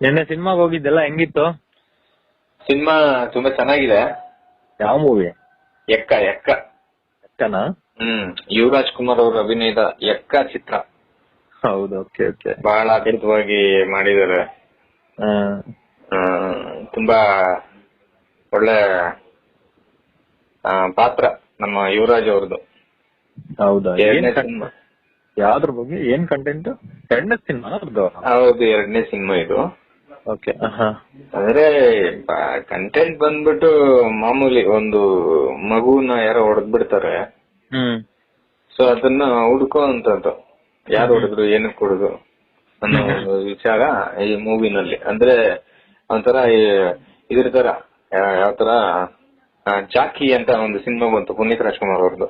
ನಿನ್ನೆ ಸಿನಿಮಾಗ್ ಹೋಗಿದ್ದೆಲ್ಲ ಹೆಂಗಿತ್ತು? ಸಿನಿಮಾ ತುಂಬಾ ಚೆನ್ನಾಗಿದೆ. ಯಾವ ಮೂವಿ? ಎಕ್ಕ ಎಕ್ಕ. ಎಕ್ಕನಾ? ಹ್ಮ್ ಯುವರಾಜ್ ಕುಮಾರ್ ಅವರ ಅಭಿನಯದ ಎಕ್ಕ ಚಿತ್ರ. ಹೌದು ಓಕೆ ಓಕೆ. ಬಹಳ ಅದ್ಭುತವಾಗಿ ಮಾಡಿದ್ದಾರೆ. ತುಂಬಾ ಒಳ್ಳೆ ಪಾತ್ರ ನಮ್ಮ ಯುವರಾಜ್ ಅವ್ರದ್ದು. ಹೌದಾ? ಯಾವ್ದ್ರ ಬಗ್ಗೆ? ಏನ್ ಕಂಟೆಂಟ್ ಎರಡನೇ ಸಿನಿಮಾ ಹೌದು ಎರಡನೇ ಸಿನಿಮಾ ಇದು. ಓಕೆ ಹಾ ಅಂದ್ರೆ ಕಂಟೆಂಟ್ ಬಂದ್ಬಿಟ್ಟು ಮಾಮೂಲಿ ಒಂದು ಮಗುನ ಯಾರೋ ಹೊಡೆದ್ ಬಿಡ್ತಾರೆ ಹ್ಮ್. ಸೊ ಅದನ್ನ ಹುಡ್ಕೋ ಅಂತದ್ದು ಯಾರು ಹೊಡೆದ್ರು ಏನಕ್ಕೆ ಹೊಡೆದ್ರು ಅನ್ನೋ ಒಂದು ವಿಚಾರ ಈ ಮೂವಿನಲ್ಲಿ. ಅಂದ್ರೆ ಒಂಥರ ಈ- ಇದ್ರ ತರ ಯಾವ ತರ ಜಾಕಿ ಅಂತ ಒಂದು ಸಿನಿಮಾ ಬಂತು ಪುನೀತ್ ರಾಜ್ಕುಮಾರ್ ಅವ್ರದ್ದು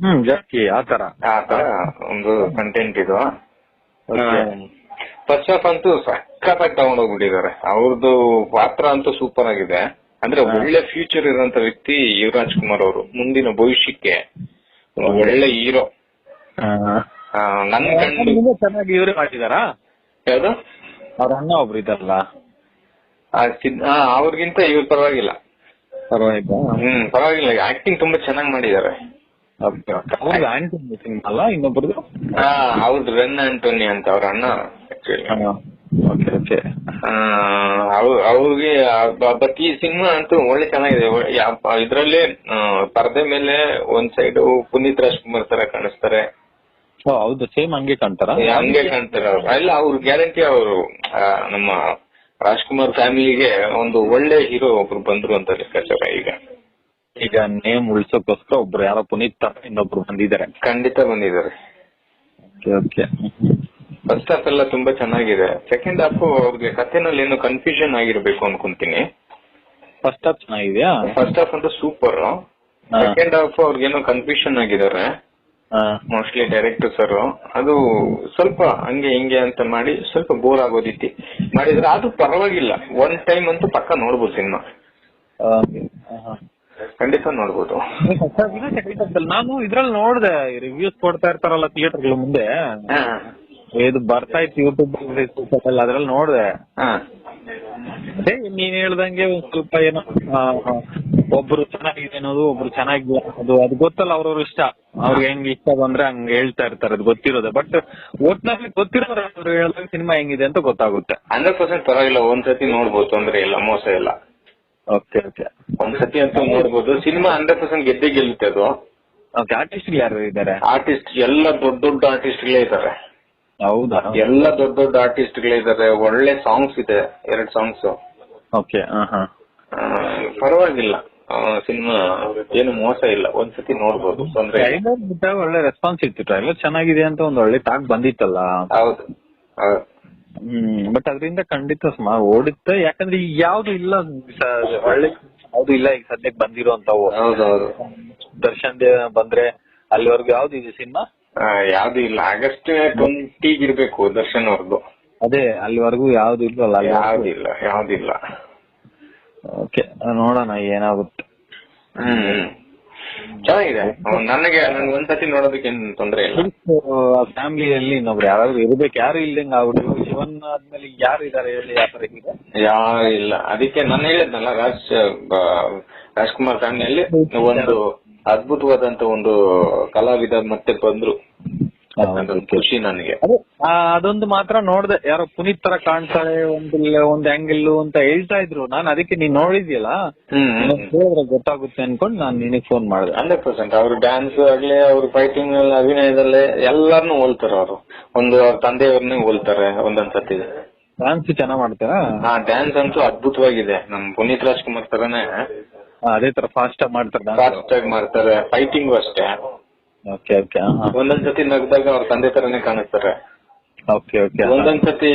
ಹ್ಮ್ ಜಾಸ್ತಿ ಆ ತರ. ಆ ತರ ಒಂದು ಕಂಟೆಂಟ್ ಇದು. ಫಸ್ಟ್ ಆಫ್ ಅಂತೂ ಸಖತ್ತಾಗಿ ತಗೊಂಡೋಗ್ಬಿಟ್ಟಿದ್ದಾರೆ. ಅವ್ರದ್ದು ಪಾತ್ರ ಅಂತೂ ಸೂಪರ್ ಆಗಿದೆ. ಅಂದ್ರೆ ಒಳ್ಳೆ ಫ್ಯೂಚರ್ ಇರುವಂತ ವ್ಯಕ್ತಿ ಯುವರಾಜ್ ಕುಮಾರ್ ಅವರು ಮುಂದಿನ ಭವಿಷ್ಯಕ್ಕೆ ಒಳ್ಳೆ ಹೀರೋ ನನ್ನ ಚೆನ್ನಾಗಿ ಇವರೇ ಮಾಡಿದಾರಾ ಯಾವ್ದು? ಅವ್ರ ಅಣ್ಣ ಒಬ್ರು ಇದಾರಲ್ಲ ಅವ್ರಿಗಿಂತ ಇವ್ರು ಪರವಾಗಿಲ್ಲ. ಪರವಾಗಿಲ್ಲ ಹ್ಮ್ ಪರವಾಗಿಲ್ಲ. ಆಕ್ಟಿಂಗ್ ತುಂಬಾ ಚೆನ್ನಾಗಿ ಮಾಡಿದ್ದಾರೆ. ಅಲ್ಲ ಇನ್ನೊಬ್ರದ್ದು? ಆ ಅವ್ರದ್ದು ರೆನ್ ಆಂಟೋನಿ ಅಂತ ಅವ್ರ ಅಣ್ಣ. ಓಕೆ ಓಕೆ ಅವ್ರಿಗೆ ಬಟ್ ಈ ಸಿನಿಮಾ ಅಂತೂ ಒಳ್ಳೆ ಚೆನ್ನಾಗಿದೆ. ಇದ್ರಲ್ಲಿ ಪರದೆ ಮೇಲೆ ಒಂದ್ ಸೈಡ್ ಪುನೀತ್ ರಾಜ್ಕುಮಾರ್ ತರ ಕಾಣಿಸ್ತಾರೆ. ಹೌದು ಸೇಮ್ ಹಂಗೆ ಕಾಣ್ತಾರ? ಹಂಗೆ ಕಾಣ್ತಾರ ಅವ್ರು. ಅಲ್ಲ ಅವ್ರು ಗ್ಯಾರಂಟಿ ಅವರು ನಮ್ಮ ರಾಜ್ಕುಮಾರ್ ಫ್ಯಾಮಿಲಿಗೆ ಒಂದು ಒಳ್ಳೆ ಹೀರೋ ಒಬ್ರು ಬಂದ್ರು ಅಂತ ಲೆಕ್ಕಾಚಾರ ಈಗ. ಈಗ ನೇಮ್ ಉಳ್ಸೋಕೋಸ್ಕರ ಒಬ್ರು ಯಾರೋ ಪುನೀತ್ ತರ ಇನ್ನೊಬ್ರು ಬಂದಿದ್ದಾರೆ. ಖಂಡಿತ ಬಂದಿದ್ದಾರೆ. ಓಕೆ ಓಕೆ ಫಸ್ಟ್ ಹಾಫ್ ಎಲ್ಲ ತುಂಬಾ ಚೆನ್ನಾಗಿದೆ. ಸೆಕೆಂಡ್ ಹಾಫ್ ಅವ್ರಿಗೆ ಕಥೆನಲ್ಲಿ ಏನು ಕನ್ಫ್ಯೂಷನ್ ಆಗಿರ್ಬೇಕು ಅನ್ಕೊಂತೀನಿ. ಫಸ್ಟ್ ಹಾಫ್ ಚೆನ್ನಾಗಿದ್ಯಾ? ಫಸ್ಟ್ ಹಾಫ್ ಅಂತೂ ಸೂಪರ್. ಸೆಕೆಂಡ್ ಹಾಫ್ ಅವ್ರಿಗೇನೋ ಕನ್ಫ್ಯೂಷನ್ ಆಗಿದ್ದಾರೆ. ಹಾ. ಮೋಸ್ಟ್ಲಿ ಡೈರೆಕ್ಟರ್ ಸರ್ ಅದು ಸ್ವಲ್ಪ ಹಂಗೆ ಹಿಂಗೆ ಅಂತ ಮಾಡಿ ಸ್ವಲ್ಪ ಬೋರ್ ಆಗೋದಿತ್ತಿ ಮಾಡಿದ್ರೆ ಅದು ಪರವಾಗಿಲ್ಲ. ಒನ್ ಟೈಮ್ ಅಂತೂ ಪಕ್ಕ ನೋಡ್ಬೋದು ಸಿನಿಮಾ. ಖಂಡಿತ ನೋಡ್ಬೋದು. ನಾನು ಇದ್ರಲ್ಲಿ ನೋಡ್ದೆ ರಿವ್ಯೂಸ್ ಕೊಡ್ತಾ ಇರ್ತಾರಲ್ಲ ಥಿಯೇಟರ್ ಮುಂದೆ. ಇದು ಬರ್ತಾ ಇತ್ತು ಯೂಟ್ಯೂಬ್ ಅಲ್ಲಿ ಅದ್ರಲ್ಲಿ ನೋಡ್ದೆ. ಹಾ. ಅದೇ ನೀನ್ ಹೇಳ್ದಂಗೆ ಒಂದ್ ಸ್ವಲ್ಪ ಏನೋ ಒಬ್ರು ಚೆನ್ನಾಗಿದೆ ಅನ್ನೋದು ಒಬ್ರು ಚೆನ್ನಾಗಿಲ್ಲ ಅದು ಅದು ಗೊತ್ತಲ್ಲ ಅವ್ರವ್ರ ಇಷ್ಟ. ಅವ್ರಿಗೆ ಹೆಂಗ್ ಇಷ್ಟ ಬಂದ್ರೆ ಹಂಗ್ ಹೇಳ್ತಾ ಇರ್ತಾರೆ ಅದು ಗೊತ್ತಿರೋದೆ. ಬಟ್ ಒಟ್ನಲ್ಲಿ ಗೊತ್ತಿರೋರು ಅವ್ರು ಹೇಳ್ದಾಗ ಸಿನಿಮಾ ಹೆಂಗಿದೆ ಅಂತ ಗೊತ್ತಾಗುತ್ತೆ. ಹಂಡ್ರೆಡ್ ಪರ್ಸೆಂಟ್ ಪರವಾಗಿಲ್ಲ ಒಂದ್ಸತಿ ನೋಡ್ಬೋದು ತೊಂದ್ರೆ ಇಲ್ಲ ಮೋಸ ಇಲ್ಲ. Okay okay. ಒಂದ್ಸತಿ ಅಂತ ನೋಡ್ಬೋದು. ಸಿನಿಮಾ ಹಂಡ್ರೆಡ್ ಪರ್ಸೆಂಟ್ ಗೆದ್ದೇ ಗೆಲ್ಲುತ್ತೆ ಅದು. ಓಕೆ ಆರ್ಟಿಸ್ಟ್ ಯಾರು ಇದ್ದಾರೆ? ಆರ್ಟಿಸ್ಟ್ ಎಲ್ಲ ದೊಡ್ಡ ದೊಡ್ಡ ಆರ್ಟಿಸ್ಟ್ ಇದ್ದಾರೆ. ಹೌದಾ? ಎಲ್ಲ ದೊಡ್ಡ ದೊಡ್ಡ ಆರ್ಟಿಸ್ಟ್ಗಳೇ ಇದ್ದಾರೆ ಒಳ್ಳೆ ಸಾಂಗ್ಸ್ ಇದೆ ಎರಡ್ ಸಾಂಗ್ಸ್ ಓಕೆ ಪರವಾಗಿಲ್ಲ. ಸಿನಿಮಾ ಏನು ಮೋಸ ಇಲ್ಲ. ಒಂದ್ಸತಿ ನೋಡ್ಬೋದು. ತೊಂದ್ರೆ. ಟ್ರೈಲರ್ ಒಳ್ಳೆ ರೆಸ್ಪಾನ್ಸ್ ಇತ್ತು. ಟ್ರೈಲರ್ ಚೆನ್ನಾಗಿದೆ ಅಂತ ಒಂದ್ ಒಳ್ಳೆ ಟಾಕ್ ಬಂದಿತ್ತಲ್ಲ. ಹೌದು. ಬಟ್ ಅದರಿಂದ ಖಂಡಿತ ಓಡುತ್ತೆ. ಯಾಕಂದ್ರೆ ಈಗ ಯಾವ್ದು ಇಲ್ಲ ಒಳ್ಳೆ ಯಾವ್ದು ಇಲ್ಲ ಈಗ ಸದ್ಯಕ್ಕೆ ಬಂದಿರೋಂತಾವು ಹೌದು ದರ್ಶನ್ ಬಂದ್ರೆ ಅಲ್ಲಿವರೆಗೂ ಯಾವ್ದು ಇದೆ ಸಿನಿಮಾ? ಯಾವ್ದು ಇಲ್ಲ. ಆಗಸ್ಟ್ ಟ್ವೆಂಟಿಗ್ ಇರ್ಬೇಕು ದರ್ಶನ್ ಅವ್ರದ್ದು ಅದೇ ಅಲ್ಲಿವರೆಗೂ ಯಾವ್ದು ಇಲ್ಲ ಯಾವ್ದಿಲ್ಲ ಯಾವ್ದಿಲ್ಲ ಓಕೆ ನೋಡೋಣ ಏನಾಗುತ್ತೆ. ಹ್ಮ್. ಚೆನ್ನಾಗಿದೆ. ನನಗೆ ನನ್ಗೆ ಒಂದ್ಸತಿ ನೋಡೋದಕ್ಕೆ ಏನ್ ತೊಂದ್ರೆ ಇಲ್ಲ. ಫ್ಯಾಮಿಲಿಯಲ್ಲಿ ಇನ್ನೊಬ್ರು ಯಾರಾದ್ರೂ ಇರ್ಬೇಕು. ಯಾರು ಇಲ್ದಂಗ ಆಗ್ಬಿಟ್ಟು ಶಿವನ್ ಆದ್ಮೇಲೆ ಯಾರು ಇದಾರೆ ಹೇಳಿ ಯಾವ ಹೀಗೆ ಯಾರು ಇಲ್ಲ. ಅದಕ್ಕೆ ನಾನು ಹೇಳಿದ್ನಲ್ಲ ರಾಜ್ ರಾಜ್ಕುಮಾರ್ ಫ್ಯಾಮಿಲಿಯಲ್ಲಿ ಒಂದು ಅದ್ಭುತವಾದಂತ ಒಂದು ಕಲಾವಿದ ಮತ್ತೆ ಬಂದ್ರು. ಖುಷಿ ನನಗೆ. ಅದೊಂದು ಮಾತ್ರ ನೋಡ್ದೆ. ಯಾರೋ ಪುನೀತ್ ತರ ಕಾಣ್ತಾಳೆ ಒಂದು ಒಂದ್ ಆಂಗಲ್ ಅಂತ ಹೇಳ್ತಾ ಇದ್ರು. ನಾನು ಅದಕ್ಕೆ ನೀನ್ ನೋಡಿದ್ಯಲ್ಲ? ಹೇಳಿದ್ರೆ ಗೊತ್ತಾಗುತ್ತೆ ಅನ್ಕೊಂಡು ನಾನು ನಿನಗೆ ಫೋನ್ ಮಾಡಿದೆ. Hundred percent. ಅವ್ರ ಡ್ಯಾನ್ಸ್ ಆಗ್ಲಿ ಅವ್ರ ಫೈಟಿಂಗ್ ಅಭಿನಯದಲ್ಲಿ ಎಲ್ಲಾರ್ನು ಹೋಲ್ತಾರೆ ಅವರು. ಒಂದು ಅವ್ರ ತಂದೆಯವ್ರನ್ನೇ ಹೋಲ್ತಾರೆ ಒಂದೊಂದ್ಸತಿ. ಡ್ಯಾನ್ಸ್ ಚೆನ್ನಾಗ್ ಮಾಡ್ತಾರಾ? ಆ ಡ್ಯಾನ್ಸ್ ಅಂತೂ ಅದ್ಭುತವಾಗಿದೆ. ನಮ್ ಪುನೀತ್ ರಾಜ್ಕುಮಾರ್ ತರನೇ. ಅದೇ ತರ ಫಾಸ್ಟ್ ಆಗಿ ಮಾಡ್ತಾರೆ ಫಾಸ್ಟ್ ಆಗಿ ಮಾಡ್ತಾರೆ ಫೈಟಿಂಗ್ ಅಷ್ಟೇ. ಓಕೆ ಓಕೆ ಒಂದೊಂದ್ ಸತಿ ನಗ್ದಾಗ ಅವ್ರ ತಂದೆ ತರನೇ ಕಾಣಿಸ್ತಾರೆ. ಓಕೆ ಓಕೆ ಒಂದೊಂದ್ ಸತಿ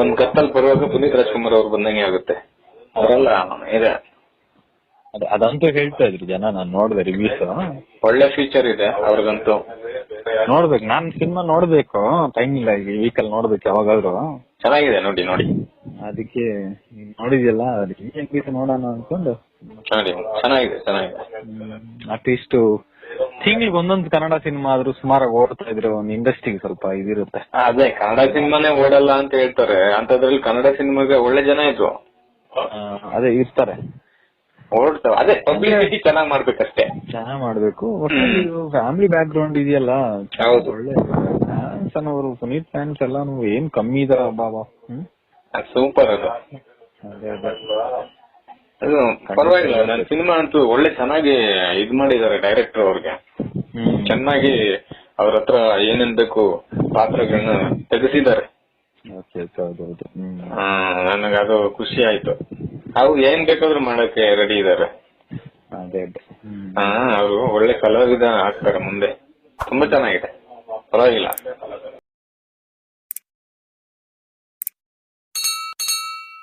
ಒಂದ್ ಕತ್ತಲ್ ಬರುವಾಗ ಪುನೀತ್ ರಾಜ್ಕುಮಾರ್ ಅವ್ರು ಬಂದಂಗೆ ಆಗುತ್ತೆ. ಅವರೆಲ್ಲ ಇದೆ. ಅದಂತೂ ಹೇಳ್ತಾ ಇದ್ರು ಜನ ನಾನ್ ನೋಡ್ದೆ ರಿವ್ಯೂಸ್ ಒಳ್ಳೆ ಫ್ಯೂಚರ್ ಇದೆ ಅವ್ರಿಗಂತೂ. ನೋಡ್ಬೇಕು ನಾನ್ ಸಿನಿಮಾ ನೋಡ್ಬೇಕು ಟೈಮ್ ಇಲ್ಲ ಈ ವೀಕಲ್ ನೋಡ್ಬೇಕು ಯಾವಾಗಾದ್ರು. ಚೆನ್ನಾಗಿದೆ ನೋಡಿ ನೋಡಿ. ಅದಕ್ಕೆ ನೋಡಿದ್ಯಲ್ಲ ಅದಕ್ಕೆ ಹೆಂಗಿದೆ ನೋಡೋಣ ಅನ್ಕೊಂಡು. ನೋಡಿ ಚೆನ್ನಾಗಿದೆ ಚೆನ್ನಾಗಿದೆ. ಅಟ್ಲೀಸ್ಟ್ ತಿಂಗ್ಳಿಗೆ ಒಂದೊಂದು ಕನ್ನಡ ಸಿನಿಮಾ ಆದ್ರೂ ಸುಮಾರಾಗಿ ಓಡ್ತಾ ಇದ್ರೆ ಒಂದು ಇಂಡಸ್ಟ್ರಿಗೆ ಸ್ವಲ್ಪ ಇದಿರುತ್ತೆ. ಅದೇ ಕನ್ನಡ ಸಿನಿಮಾನೇ ಓಡಲ್ಲ ಅಂತ ಹೇಳ್ತಾರೆ. ಅಂತದ್ರಲ್ಲಿ ಕನ್ನಡ ಸಿನಿಮಾಗೆ ಒಳ್ಳೆ ಜನ ಇದ್ರು. ಅದೇ ಇರ್ತಾರೆ. ಓಡ್ತಾವ. ಅದೇ ಪಬ್ಲಿಸಿಟಿ ಚೆನ್ನಾಗಿ ಮಾಡ್ಬೇಕಷ್ಟೇ. ಚೆನ್ನಾಗಿ ಮಾಡ್ಬೇಕು. ಫ್ಯಾಮಿಲಿ ಬ್ಯಾಕ್ ಗ್ರೌಂಡ್ ಇದೆಯಲ್ಲ ಹೌದು. ಒಳ್ಳೆ. ಫ್ಯಾನ್ಸ್ ಅವರು ಪುನೀತ್ ಫ್ಯಾನ್ಸ್ ಎಲ್ಲಾನು ಏನ್ ಕಮ್ಮಿ ಇದಾರ ಬಾಬಾ? ಹ್ಮ್? ಸೂಪರ್ ಅದು. ಅದೇ ಅದೇ. ಅದು ಪರವಾಗಿಲ್ಲ ನನ್ನ ಸಿನಿಮಾ ಅಂತೂ ಒಳ್ಳೆ ಚೆನ್ನಾಗಿ ಇದ್ ಮಾಡಿದ್ದಾರೆ ಡೈರೆಕ್ಟರ್ ಅವ್ರಿಗೆ. ಚೆನ್ನಾಗಿ ಅವ್ರ ಹತ್ರ ಏನೇನ್ ಬೇಕು ಪಾತ್ರಗಳನ್ನ ತೆಗೆಸಿದ್ದಾರೆ. ನನಗೆ ಅದು ಖುಷಿ ಆಯ್ತು. ಅವ್ರು ಏನ್ ಬೇಕಾದ್ರೂ ಮಾಡಕ್ಕೆ ರೆಡಿ ಇದಾರೆ ಅವರು ಒಳ್ಳೆ ಕಲಾವಿದ ಆಗ್ತಾರೆ ಮುಂದೆ. ತುಂಬಾ ಚೆನ್ನಾಗಿದೆ. ಪರವಾಗಿಲ್ಲ.